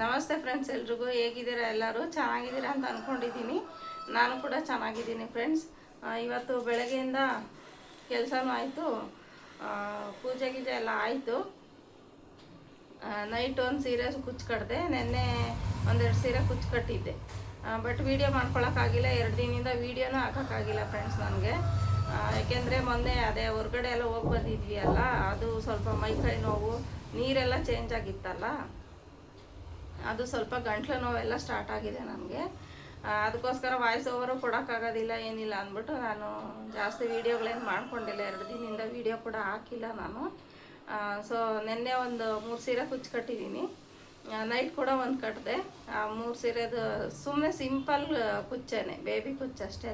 ನಮಸ್ತೆ ಫ್ರೆಂಡ್ಸ್ ಎಲ್ರಿಗೂ ಹೇಗಿದ್ದೀರಾ? ಎಲ್ಲರೂ ಚೆನ್ನಾಗಿದ್ದೀರಾ ಅಂತ ಅಂದ್ಕೊಂಡಿದ್ದೀನಿ ನಾನು ಕೂಡ ಚೆನ್ನಾಗಿದ್ದೀನಿ ಫ್ರೆಂಡ್ಸ್ ಇವತ್ತು ಬೆಳಗ್ಗೆಯಿಂದ ಕೆಲಸನೂ ಆಯಿತು. ಪೂಜೆ ಗೀಜೆ ಎಲ್ಲ ಆಯಿತು. ನೈಟ್ ಒಂದು ಸೀರೆ ಕುಚ್ಚು ಕಟ್ಟಿದೆ ನಿನ್ನೆ ಒಂದೆರಡು ಸೀರೆ ಕುಚ್ಚು ಕಟ್ಟಿದ್ದೆ ಬಟ್ ವೀಡಿಯೋ ಮಾಡ್ಕೊಳಕ್ಕಾಗಿಲ್ಲ. ಎರಡು ದಿನದಿಂದ ವೀಡಿಯೋನೂ ಹಾಕೋಕ್ಕಾಗಿಲ್ಲ ಫ್ರೆಂಡ್ಸ್ ನನಗೆ. ಯಾಕೆಂದರೆ ಮೊನ್ನೆ ಅದೇ ಹೊರಗಡೆ ಎಲ್ಲ ಹೋಗಿ ಬಂದಿದ್ವಿ ಅಲ್ಲ? ಅದು ಸ್ವಲ್ಪ ಮೈಕೈ ನೋವು, ನೀರೆಲ್ಲ ಚೇಂಜ್ ಆಗಿತ್ತಲ್ಲ? ಅದು ಸ್ವಲ್ಪ ಗಂಟ್ಲು ನೋವೆಲ್ಲ ಸ್ಟಾರ್ಟ್ ಆಗಿದೆ ನನಗೆ ಅದಕ್ಕೋಸ್ಕರ ವಾಯ್ಸ್ ಓವರು ಕೊಡೋಕ್ಕಾಗೋದಿಲ್ಲ ಏನಿಲ್ಲ ಅಂದ್ಬಿಟ್ಟು ನಾನು ಜಾಸ್ತಿ ವೀಡಿಯೋಗಳೇನು ಮಾಡ್ಕೊಂಡಿಲ್ಲ. ಎರಡು ದಿನದಿಂದ ವೀಡಿಯೋ ಕೂಡ ಹಾಕಿಲ್ಲ ನಾನು. ಸೊ ನಿನ್ನೆ ಒಂದು ಮೂರು ಸೀರೆ ಕುಚ್ಚು ಕಟ್ಟಿದ್ದೀನಿ. ನೈಟ್ ಕೂಡ ಒಂದು ಕಟ್ಟಿದೆ ಆ ಮೂರು ಸೀರೆದು ಸುಮ್ಮನೆ ಸಿಂಪಲ್ ಕುಚ್ಚೇನೆ ಬೇಬಿ ಕುಚ್ಚು ಅಷ್ಟೇ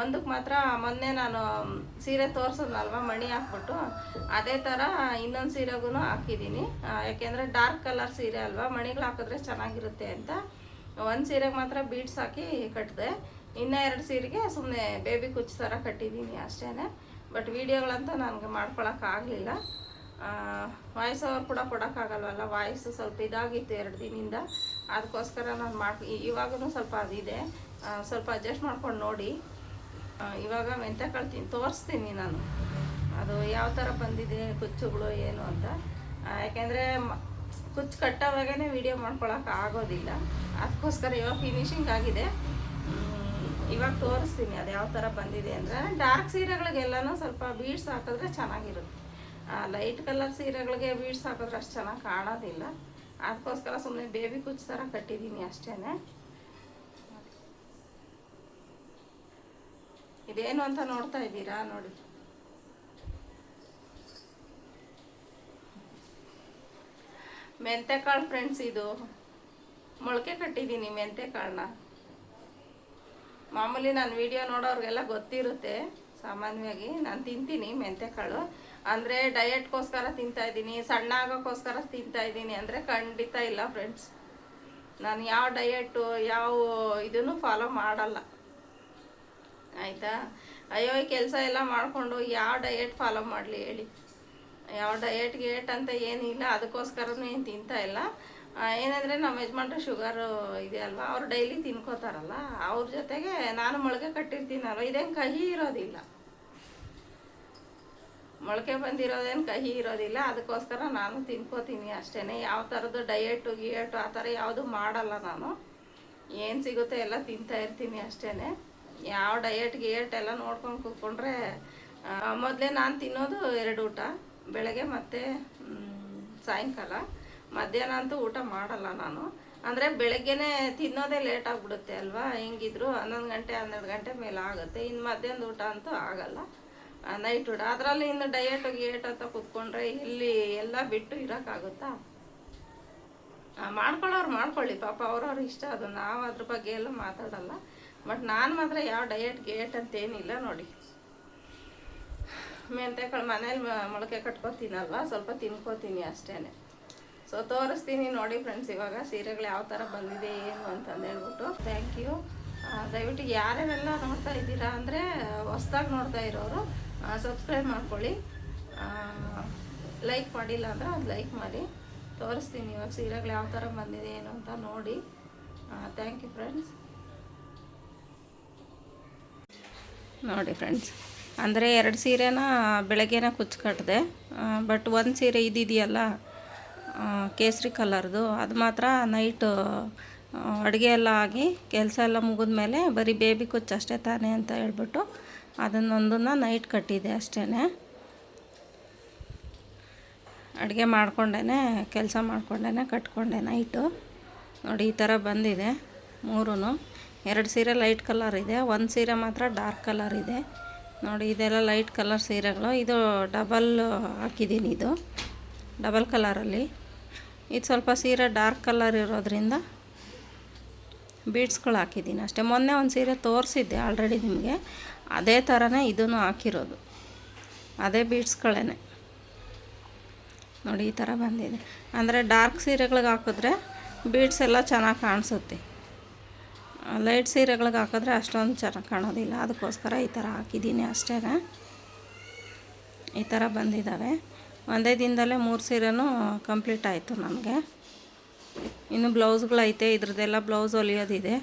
ಒಂದಕ್ಕೆ ಮಾತ್ರ ಮೊನ್ನೆ ನಾನು ಸೀರೆ ತೋರಿಸೋದ್ನಲ್ವ, ಮಣಿ ಹಾಕ್ಬಿಟ್ಟು. ಅದೇ ಥರ ಇನ್ನೊಂದು ಸೀರೆಗೂ ಹಾಕಿದ್ದೀನಿ. ಯಾಕೆಂದರೆ ಡಾರ್ಕ್ ಕಲರ್ ಸೀರೆ ಅಲ್ವಾ, ಮಣಿಗಳು ಹಾಕಿದ್ರೆ ಚೆನ್ನಾಗಿರುತ್ತೆ ಅಂತ. ಒಂದು ಸೀರೆಗೆ ಮಾತ್ರ ಬೀಡ್ಸ್ ಹಾಕಿ ಕಟ್ಟಿದೆ ಇನ್ನು ಎರಡು ಸೀರೆಗೆ ಸುಮ್ಮನೆ ಬೇಬಿ ಕುಚ್ಚು ಥರ ಕಟ್ಟಿದ್ದೀನಿ ಅಷ್ಟೇ ಬಟ್ ವೀಡಿಯೋಗಳಂತೂ ನನಗೆ ಮಾಡ್ಕೊಳಕ್ಕಾಗಲಿಲ್ಲ ವಾಯ್ಸ್ ಓವರ್ ಕೂಡ ಕೊಡೋಕ್ಕಾಗಲ್ವಲ್ಲ ವಾಯ್ಸ್ ಸ್ವಲ್ಪ ಇದಾಗಿತ್ತು ಎರಡು ದಿನದಿಂದ. ಅದಕ್ಕೋಸ್ಕರ ನಾನು ಮಾಡಿ ಇವಾಗೂ ಸ್ವಲ್ಪ ಅದಿದೆ. ಸ್ವಲ್ಪ ಅಡ್ಜಸ್ಟ್ ಮಾಡ್ಕೊಂಡು ನೋಡಿ. ಇವಾಗ ಮೆಂತ್ಯ ಕಳ್ತೀನಿ ತೋರಿಸ್ತೀನಿ ನಾನು. ಅದು ಯಾವ ಥರ ಬಂದಿದೆ, ಕುಚ್ಚುಗಳು ಏನು ಅಂತ. ಯಾಕೆಂದರೆ ಕುಚ್ಚು ಕಟ್ಟೋವಾಗೇ ವೀಡಿಯೋ ಮಾಡ್ಕೊಳಕ್ಕೆ ಆಗೋದಿಲ್ಲ. ಅದಕ್ಕೋಸ್ಕರ ಇವಾಗ ಫಿನಿಶಿಂಗ್ ಆಗಿದೆ. ಇವಾಗ ತೋರಿಸ್ತೀನಿ ಅದು ಯಾವ ಥರ ಬಂದಿದೆ ಅಂದರೆ. ಡಾರ್ಕ್ ಸೀರೆಗಳಿಗೆಲ್ಲನೂ ಸ್ವಲ್ಪ ಬೀಡ್ಸ್ ಹಾಕಿದ್ರೆ ಚೆನ್ನಾಗಿರುತ್ತೆ. ಲೈಟ್ ಕಲರ್ ಸೀರೆಗಳಿಗೆ ಬೀಡ್ಸ್ ಹಾಕಿದ್ರೆ ಅಷ್ಟು ಚೆನ್ನಾಗಿ ಕಾಣೋದಿಲ್ಲ. ಅದಕ್ಕೋಸ್ಕರ ಸುಮ್ಮನೆ ಬೇಬಿ ಕುಚ್ಚು ಥರ ಕಟ್ಟಿದ್ದೀನಿ ಅಷ್ಟೇ ಇದೇನು ಅಂತ ನೋಡ್ತಾ ಇದ್ದೀರಾ? ನೋಡಿ. ಮೆಂತೆಕಾಳು ಫ್ರೆಂಡ್ಸ್ ಇದು. ಮೊಳಕೆ ಕಟ್ಟಿದ್ದೀನಿ ಮೆಂತೆಕಾಳನ್ನ. ಮಾಮೂಲಿ ನಾನು ವಿಡಿಯೋ ನೋಡೋರಿಗೆಲ್ಲ ಗೊತ್ತಿರುತ್ತೆ. ಸಾಮಾನ್ಯವಾಗಿ ನಾನು ತಿಂತೀನಿ ಮೆಂತೆಕಾಳು. ಅಂದರೆ ಡಯೆಟ್ಗೋಸ್ಕರ ತಿಂತಾ ಇದ್ದೀನಿ ಸಣ್ಣ ಆಗೋಕ್ಕೋಸ್ಕರ ತಿಂತಾ ಇದ್ದೀನಿ ಅಂದರೆ ಖಂಡಿತ ಇಲ್ಲ ಫ್ರೆಂಡ್ಸ್ ನಾನು ಯಾವ ಡಯೆಟು ಯಾವ ಇದನ್ನು ಫಾಲೋ ಮಾಡಲ್ಲ. ಆಯಿತಾ? ಅಯ್ಯೋ ಕೆಲಸ ಎಲ್ಲ ಮಾಡಿಕೊಂಡು ಯಾವ ಡಯೆಟ್ ಫಾಲೋ ಮಾಡಲಿ ಹೇಳಿ. ಯಾವ ಡಯೆಟ್ ಗೇಟ್ ಅಂತ ಏನಿಲ್ಲ, ಅದಕ್ಕೋಸ್ಕರನೂ ಏನು ತಿಂತಾ ಇಲ್ಲ. ಏನಂದರೆ ನಮ್ಮ ಯಜಮಾನ್ರು ಶುಗರು ಇದೆ ಅವ್ರು ಡೈಲಿ ತಿನ್ಕೋತಾರಲ್ಲ, ಅವ್ರ ಜೊತೆಗೆ ನಾನು ಮೊಳಕೆ ಕಟ್ಟಿರ್ತೀನಲ್ವ, ಇದೇನು ಕಹಿ ಇರೋದಿಲ್ಲ. ಮೊಳಕೆ ಬಂದಿರೋದೇನು ಕಹಿ ಇರೋದಿಲ್ಲ, ಅದಕ್ಕೋಸ್ಕರ ನಾನು ತಿನ್ಕೋತೀನಿ ಅಷ್ಟೇ ಯಾವ ಥರದ್ದು ಡಯೆಟು ಗಿಯೆಟು ಆ ಥರ ಯಾವುದು ಮಾಡಲ್ಲ ನಾನು. ಏನು ಸಿಗುತ್ತೆ ಎಲ್ಲ ತಿಂತಾ ಇರ್ತೀನಿ ಅಷ್ಟೇ ಯಾವ ಡಯಟ್ ಗಿಯಟ್ ಎಲ್ಲ ನೋಡ್ಕೊಂಡು ಕೂತ್ಕೊಂಡ್ರೆ ಮೊದಲೇ ನಾನು ತಿನ್ನೋದು ಎರಡು ಊಟ, ಬೆಳಗ್ಗೆ ಮತ್ತು ಸಾಯಂಕಾಲ. ಮಧ್ಯಾಹ್ನ ಅಂತೂ ಊಟ ಮಾಡಲ್ಲ ನಾನು. ಅಂದರೆ ಬೆಳಗ್ಗೆನೇ ತಿನ್ನೋದೇ ಲೇಟ್ ಆಗಿಬಿಡುತ್ತೆ ಅಲ್ವಾ? ಹೆಂಗಿದ್ರು ಹನ್ನೊಂದು ಗಂಟೆ, ಹನ್ನೆರಡು ಗಂಟೆ ಮೇಲೆ ಆಗುತ್ತೆ. ಇನ್ನು ಮಧ್ಯಾಹ್ನದ ಊಟ ಅಂತೂ ಆಗಲ್ಲ. ನೈಟ್ ಊಟ. ಅದರಲ್ಲಿ ಇನ್ನು ಡಯಟ್ ಗೇಟ್ ಅಂತ ಕೂತ್ಕೊಂಡ್ರೆ ಇಲ್ಲಿ ಎಲ್ಲ ಬಿಟ್ಟು ಇರೋಕ್ಕಾಗುತ್ತಾ ಮಾಡ್ಕೊಳ್ಳೋರು ಮಾಡ್ಕೊಳ್ಳಿ. ಪಾಪ ಅವ್ರವ್ರ ಇಷ್ಟ ಅದು. ನಾವು ಅದ್ರ ಬಗ್ಗೆ ಎಲ್ಲ ಮಾತಾಡಲ್ಲ. ಬಟ್ ನಾನು ಮಾತ್ರ ಯಾವ ಡಯಟ್ ಗೇಟ್ ಅಂತ ಏನಿಲ್ಲ ನೋಡಿ. ಮೆಂತೆಕಾಳು ಮನೇಲಿ ಮೊಳಕೆ ಕಟ್ಕೊತೀನಲ್ವ ಸ್ವಲ್ಪ ತಿನ್ಕೋತೀನಿ ಅಷ್ಟೇ ಸೊ ತೋರಿಸ್ತೀನಿ ನೋಡಿ ಫ್ರೆಂಡ್ಸ್ ಇವಾಗ ಸೀರೆಗಳು ಯಾವ ಥರ ಬಂದಿದೆ, ಏನು ಅಂತಂದು ಹೇಳ್ಬಿಟ್ಟು. ಥ್ಯಾಂಕ್ ಯು ದಯವಿಟ್ಟು ಯಾರ್ಯಾರೆಲ್ಲ ನೋಡ್ತಾ ಇದ್ದೀರಾ ಅಂದರೆ, ಹೊಸ್ದಾಗಿ ನೋಡ್ತಾ ಇರೋರು ಸಬ್ಸ್ಕ್ರೈಬ್ ಮಾಡ್ಕೊಳ್ಳಿ. ಲೈಕ್ ಮಾಡಿಲ್ಲ ಅಂದರೆ ಅದು ಲೈಕ್ ಮಾಡಿ. ತೋರಿಸ್ತೀನಿ ಇವಾಗ ಸೀರೆಗಳು ಯಾವ ಥರ ಬಂದಿದೆ, ಏನು ಅಂತ ನೋಡಿ. ಥ್ಯಾಂಕ್ ಯು ಫ್ರೆಂಡ್ಸ್ ನೋಡಿ ಫ್ರೆಂಡ್ಸ್ ಅಂದರೆ ಎರಡು ಸೀರೆನ ಬೆಳಗ್ಗೆನ ಕುಚ್ಚು ಕಟ್ಟಿದೆ ಬಟ್ ಒಂದು ಸೀರೆ ಇದಿದೆಯಲ್ಲ ಕೇಸರಿ ಕಲರ್ದು ಅದು ಮಾತ್ರ ನೈಟು ಅಡುಗೆ ಎಲ್ಲ ಆಗಿ ಕೆಲಸ ಎಲ್ಲ ಮುಗಿದ್ಮೇಲೆ ಬರೀ ಬೇಬಿ ಕುಚ್ಚು ಅಷ್ಟೇ ತಾನೇ ಅಂತ ಹೇಳ್ಬಿಟ್ಟು ಅದನ್ನೊಂದನ್ನು ನೈಟ್ ಕಟ್ಟಿದೆ ಅಷ್ಟೇ ಅಡುಗೆ ಮಾಡ್ಕೊಂಡೇ ಕೆಲಸ ಮಾಡ್ಕೊಂಡೇ ಕಟ್ಕೊಂಡೆ ನೈಟು ನೋಡಿ ಈ ಥರ ಬಂದಿದೆ ಮೂರೂ ಎರಡು ಸೀರೆ ಲೈಟ್ ಕಲರ್ ಇದೆ, ಒಂದು ಸೀರೆ ಮಾತ್ರ ಡಾರ್ಕ್ ಕಲರ್ ಇದೆ. ನೋಡಿ, ಇದೆಲ್ಲ ಲೈಟ್ ಕಲರ್ ಸೀರೆಗಳು. ಇದು ಡಬಲ್ ಹಾಕಿದ್ದೀನಿ ಇದು, ಡಬಲ್ ಕಲರಲ್ಲಿ ಇದು ಸ್ವಲ್ಪ ಸೀರೆ ಡಾರ್ಕ್ ಕಲರ್ ಇರೋದ್ರಿಂದ ಬೀಡ್ಸ್ಗಳು ಹಾಕಿದ್ದೀನಿ ಅಷ್ಟೇ. ಮೊನ್ನೆ ಒಂದು ಸೀರೆ ತೋರಿಸಿದ್ದೆ ಆಲ್ರೆಡಿ ನಿಮಗೆ. ಅದೇ ಥರನೇ ಇದನ್ನು ಹಾಕಿರೋದು. ಅದೇ ಬೀಡ್ಸ್ಗಳೇ ನೋಡಿ, ಈ ಥರ ಬಂದಿದೆ. ಅಂದರೆ ಡಾರ್ಕ್ ಸೀರೆಗಳಿಗೆ ಹಾಕಿದ್ರೆ ಬೀಡ್ಸ್ ಎಲ್ಲ ಚೆನ್ನಾಗಿ ಕಾಣಿಸುತ್ತೆ. ಲೈಟ್ ಸೀರೆಗಳಿಗೆ ಹಾಕಿದ್ರೆ ಅಷ್ಟೊಂದು ಚೆನ್ನಾಗಿ ಕಾಣೋದಿಲ್ಲ. ಅದಕ್ಕೋಸ್ಕರ ಈ ಥರ ಹಾಕಿದ್ದೀನಿ ಅಷ್ಟೇ. ಈ ಥರ ಬಂದಿದ್ದಾವೆ. ಒಂದೇ ದಿನದಲ್ಲೇ ಮೂರು ಸೀರೆನೂ ಕಂಪ್ಲೀಟ್ ಆಯಿತು ನನಗೆ ಇನ್ನು ಬ್ಲೌಸ್ಗಳೈತೆ, ಇದ್ರದ್ದೆಲ್ಲ ಬ್ಲೌಸ್ ಹೊಲಿಯೋದಿದೆ.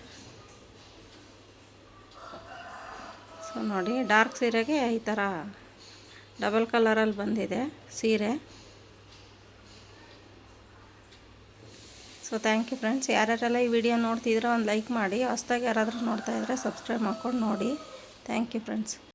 ಸೊ ನೋಡಿ, ಡಾರ್ಕ್ ಸೀರೆಗೆ ಈ ಥರ ಡಬಲ್ ಕಲರಲ್ಲಿ ಬಂದಿದೆ ಸೀರೆ. ಸೊ ಥ್ಯಾಂಕ್ ಯು ಫ್ರೆಂಡ್ಸ್ ಯಾರ್ಯಾರೆಲ್ಲ ಈ ವಿಡಿಯೋ ನೋಡ್ತಿದ್ರೆ ಒಂದು ಲೈಕ್ ಮಾಡಿ. ಹೊಸ್ದಾಗಿ ಯಾರಾದರೂ ನೋಡ್ತಾ ಇದ್ರೆ ಸಬ್ಸ್ಕ್ರೈಬ್ ಮಾಡ್ಕೊಂಡು ನೋಡಿ. Thank you friends